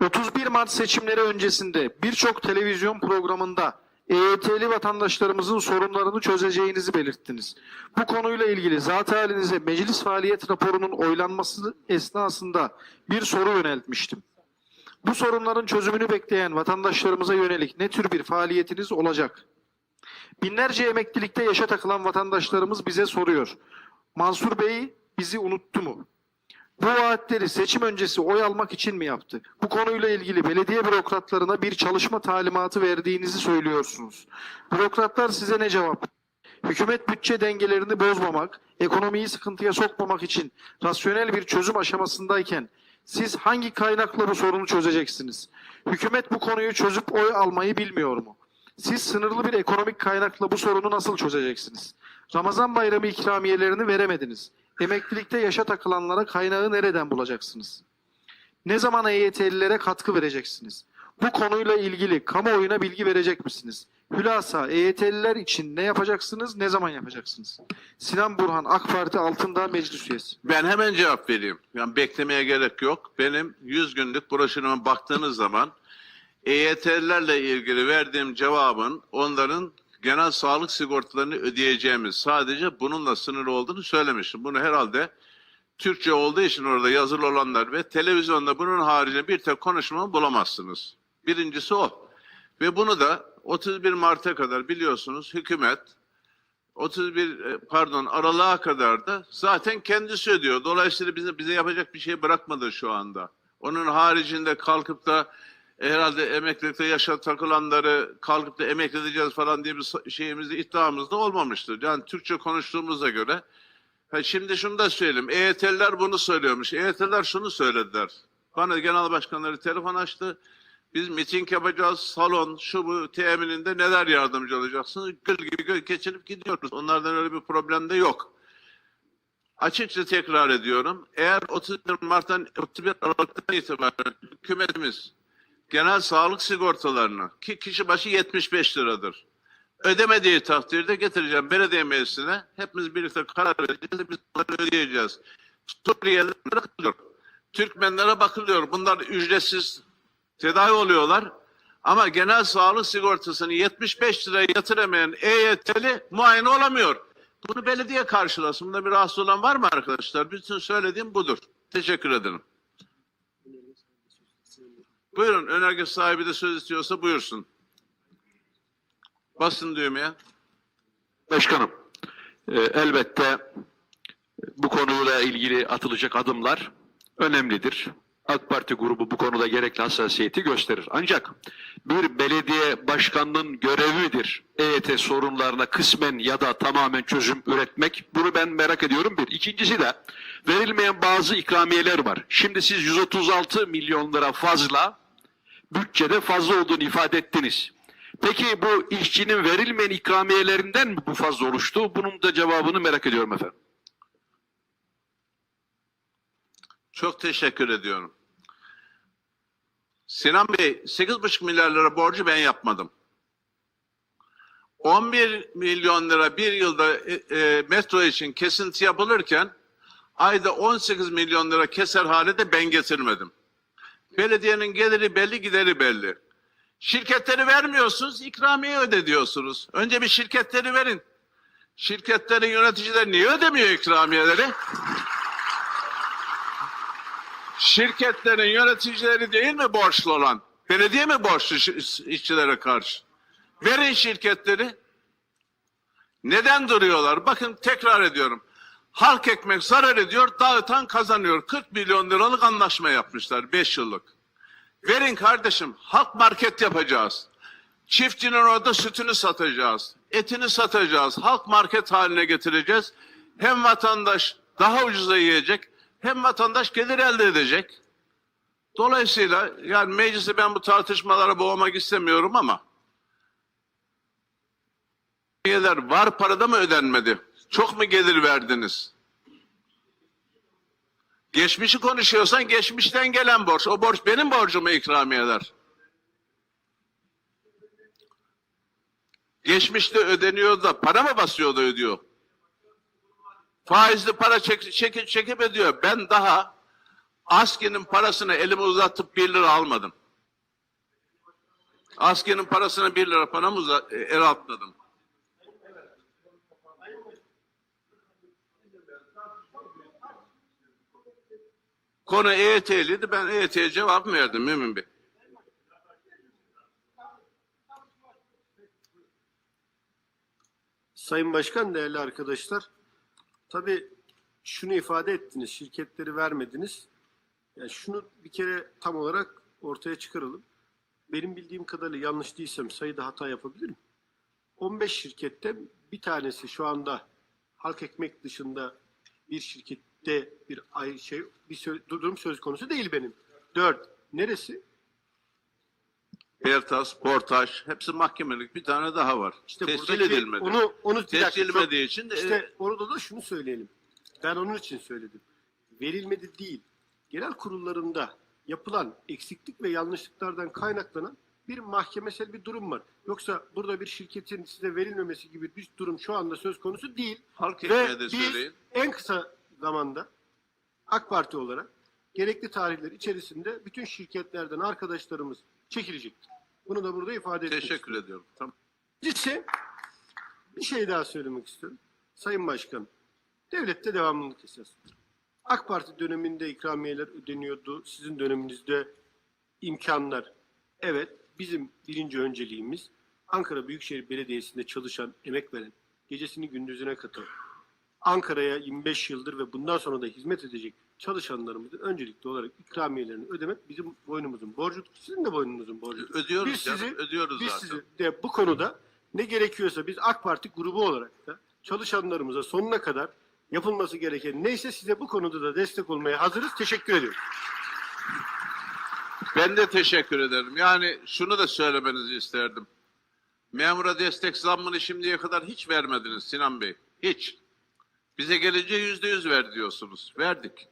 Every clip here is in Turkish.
31 Mart seçimleri öncesinde birçok televizyon programında EYT'li vatandaşlarımızın sorunlarını çözeceğinizi belirttiniz. Bu konuyla ilgili zat halinize meclis faaliyet raporunun oylanması esnasında bir soru yöneltmiştim. Bu sorunların çözümünü bekleyen vatandaşlarımıza yönelik ne tür bir faaliyetiniz olacak? Binlerce emeklilikte yaşa takılan vatandaşlarımız bize soruyor. Mansur Bey bizi unuttu mu? Bu vaatleri seçim öncesi oy almak için mi yaptı? Bu konuyla ilgili belediye bürokratlarına bir çalışma talimatı verdiğinizi söylüyorsunuz. Bürokratlar size ne cevap? Hükümet bütçe dengelerini bozmamak, ekonomiyi sıkıntıya sokmamak için rasyonel bir çözüm aşamasındayken siz hangi kaynakla bu sorunu çözeceksiniz? Hükümet bu konuyu çözüp oy almayı bilmiyor mu? Siz sınırlı bir ekonomik kaynakla bu sorunu nasıl çözeceksiniz? Ramazan bayramı ikramiyelerini veremediniz. Emeklilikte yaşa takılanlara kaynağı nereden bulacaksınız? Ne zaman EYT'lilere katkı vereceksiniz? Bu konuyla ilgili kamuoyuna bilgi verecek misiniz? Hülasa EYT'liler için ne yapacaksınız, ne zaman yapacaksınız? Sinan Burhan, AK Parti Altındağ Meclis Üyesi. Ben hemen cevap vereyim. Yani beklemeye gerek yok. Benim 100 günlük broşürüme baktığınız zaman EYT'lilerle ilgili verdiğim cevabın onların genel sağlık sigortalarını ödeyeceğimiz sadece bununla sınırlı olduğunu söylemiştim. Bunu herhalde Türkçe olduğu için orada yazılı olanlar ve televizyonda bunun haricinde bir tek konuşma bulamazsınız. Birincisi o. Ve bunu da 31 Mart'a kadar biliyorsunuz hükümet 31 e, pardon aralığa kadar da zaten kendisi ödüyor. Dolayısıyla bize bize yapacak bir şey bırakmadı şu anda. Onun haricinde kalkıp da e, herhalde emeklilikte yaşa takılanları kalkıp da emekli edeceğiz falan diye bir şeyimizde iddiamız da olmamıştır. Yani Türkçe konuştuğumuza göre ha şimdi şunu da söyleyeyim. EYT'liler bunu söylüyormuş. EYT'liler şunu söylediler. Bana genel başkanları telefon açtı. Biz miting yapacağız, salon, şu bu temininde neler yardımcı olacaksınız? Gül gibi gö- geçirip gidiyoruz. Onlardan öyle bir problem de yok. Açıkça tekrar ediyorum. Eğer 31 Mart'tan 31 Aralık'tan itibaren hükümetimiz genel sağlık sigortalarını ki kişi başı 75 liradır. Ödemediği takdirde getireceğim belediye meclisine. Hepimiz birlikte karar vereceğiz. Biz ödeyeceğiz. Suriyelilere bakılıyor. Türkmenlere bakılıyor. Bunlar ücretsiz tedavi oluyorlar. Ama genel sağlık sigortasını 75 liraya yatıramayan EYT'li muayene olamıyor. Bunu belediye karşılasın. Bunda bir rahatsız olan var mı arkadaşlar? Bütün söylediğim budur. Teşekkür ederim. Buyurun önerge sahibi de söz istiyorsa buyursun. Basın düğmeye. Başkanım, e, elbette bu konuyla ilgili atılacak adımlar önemlidir. AK Parti grubu bu konuda gerekli hassasiyeti gösterir. Ancak bir belediye başkanının görevidir EYT sorunlarına kısmen ya da tamamen çözüm üretmek. Bunu ben merak ediyorum bir. İkincisi de verilmeyen bazı ikramiyeler var. Şimdi siz 136 milyon lira fazla bütçede fazla olduğunu ifade ettiniz. Peki bu işçinin verilmeyen ikramiyelerinden mi bu fazla oluştu? Bunun da cevabını merak ediyorum efendim. Çok teşekkür ediyorum. Sinan Bey, 8,5 milyar lira borcu ben yapmadım. 11 milyon lira bir yılda e, e, metro için kesinti yapılırken ayda 18 milyon lira keser hale de ben getirmedim. Belediyenin geliri belli, gideri belli. Şirketleri vermiyorsunuz, ikramiye öde diyorsunuz. Önce bir şirketleri verin. Şirketlerin yöneticileri niye ödemiyor ikramiyeleri? Şirketlerin yöneticileri değil mi borçlu olan? Belediye mi borçlu işçilere karşı? Verin şirketleri. Neden duruyorlar? Bakın tekrar ediyorum. Halk ekmek zarar ediyor, dağıtan kazanıyor. 40 milyon liralık anlaşma yapmışlar 5 yıllık. Verin kardeşim, halk market yapacağız. Çiftçinin orada sütünü satacağız. Etini satacağız. Halk market haline getireceğiz. Hem vatandaş daha ucuza yiyecek, hem vatandaş gelir elde edecek. Dolayısıyla yani meclisi ben bu tartışmalara boğmak istemiyorum ama üyeler var parada mı ödenmedi? Çok mu gelir verdiniz? Geçmişi konuşuyorsan geçmişten gelen borç. O borç benim borcumu ikramiyeler. Geçmişte ödeniyor da para mı basıyor da ödüyor? Faizli para çek, çekip çekip ödüyor. Ben daha Askerin parasını elime uzatıp bir lira almadım. Askerin parasına bir lira paramı e, el atmadım. Konu EYT'liydi. Ben EYT'ye cevap verdim Mümin Bey. Sayın Başkan, değerli arkadaşlar. Tabii şunu ifade ettiniz, şirketleri vermediniz. Yani şunu bir kere tam olarak ortaya çıkaralım. Benim bildiğim kadarıyla yanlış değilsem sayıda hata yapabilirim. 15 şirkette bir tanesi şu anda halk ekmek dışında bir şirkette bir ay şey bir sö- durum söz konusu değil benim. 4. Neresi? Pertas, Portaş, hepsi mahkemelik. Bir tane daha var. İşte Tescil buradaki- edilmedi. Onu onu bir dakika, Tescil çok- edilmediği için de İşte orada da şunu söyleyelim. Ben onun için söyledim. Verilmedi değil. Genel kurullarında yapılan eksiklik ve yanlışlıklardan kaynaklanan bir mahkemesel bir durum var. Yoksa burada bir şirketin size verilmemesi gibi bir durum şu anda söz konusu değil. halk Ve de biz söyleyin. en kısa zamanda AK Parti olarak gerekli tarihler içerisinde bütün şirketlerden arkadaşlarımız çekilecektir. Bunu da burada ifade etmek Teşekkür ediyorum. Tamam. İkincisi bir şey daha söylemek istiyorum. Sayın Başkan, devlette devamlılık esasıdır. AK Parti döneminde ikramiyeler ödeniyordu. Sizin döneminizde imkanlar. Evet, bizim birinci önceliğimiz Ankara Büyükşehir Belediyesi'nde çalışan, emek veren, gecesini gündüzüne katan, Ankara'ya 25 yıldır ve bundan sonra da hizmet edecek çalışanlarımızın öncelikli olarak ikramiyelerini ödemek bizim boynumuzun borcudur. Sizin de boynunuzun borcudur. Ödüyoruz Biz canım, sizi- ödüyoruz Biz zaten. sizi de bu konuda ne gerekiyorsa biz AK Parti grubu olarak da çalışanlarımıza sonuna kadar yapılması gereken neyse size bu konuda da destek olmaya hazırız. Teşekkür ediyorum. Ben de teşekkür ederim. Yani şunu da söylemenizi isterdim. Memura destek zammını şimdiye kadar hiç vermediniz Sinan Bey. Hiç. Bize gelince yüzde yüz ver diyorsunuz. Verdik.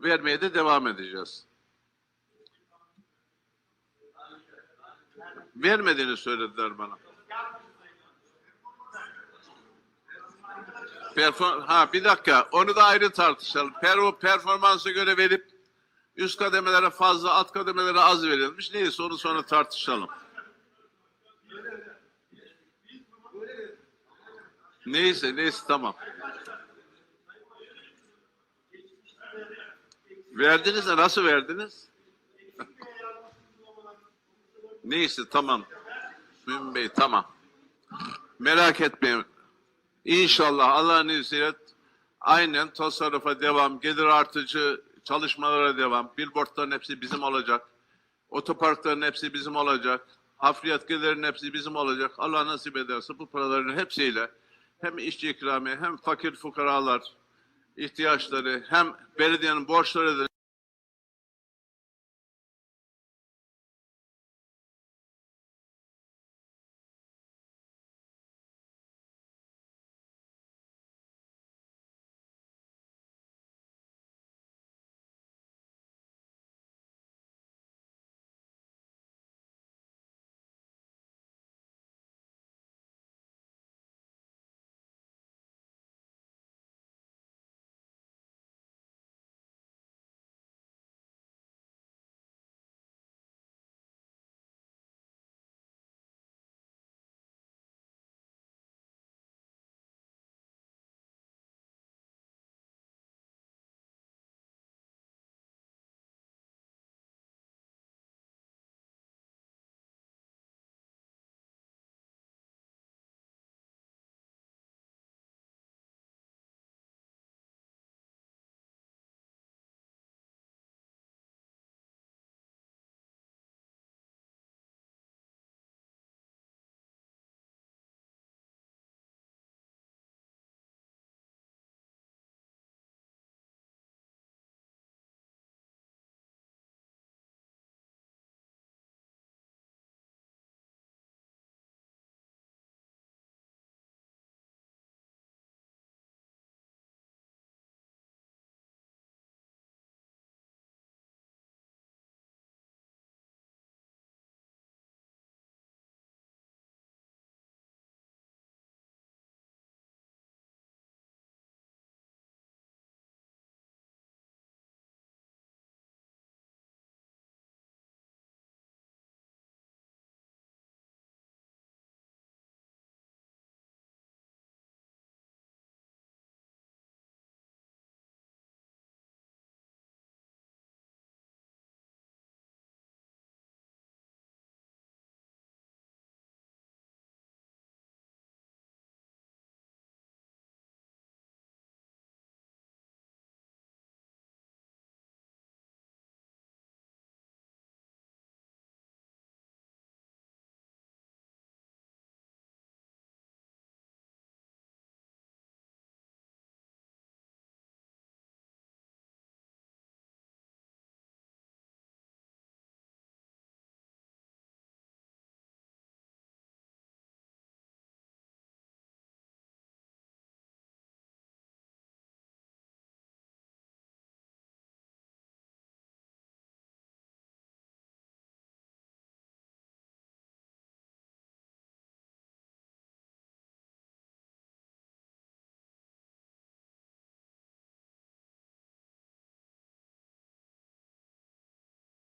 Vermeye de devam edeceğiz. Vermediğini söylediler bana. Perform ha bir dakika onu da ayrı tartışalım. Per performansa göre verip üst kademelere fazla alt kademelere az verilmiş. Neyse onu sonra tartışalım. Neyse neyse tamam. Verdiniz de nasıl verdiniz? neyse tamam. Mümin Bey tamam. Merak etmeyin. İnşallah Allah'ın izniyle aynen tasarrufa devam, gelir artıcı çalışmalara devam. Billboardların hepsi bizim olacak. Otoparkların hepsi bizim olacak. Hafriyat gelirinin hepsi bizim olacak. Allah nasip ederse bu paraların hepsiyle hem işçi ikramiye hem fakir fukaralar ihtiyaçları hem belediyenin borçları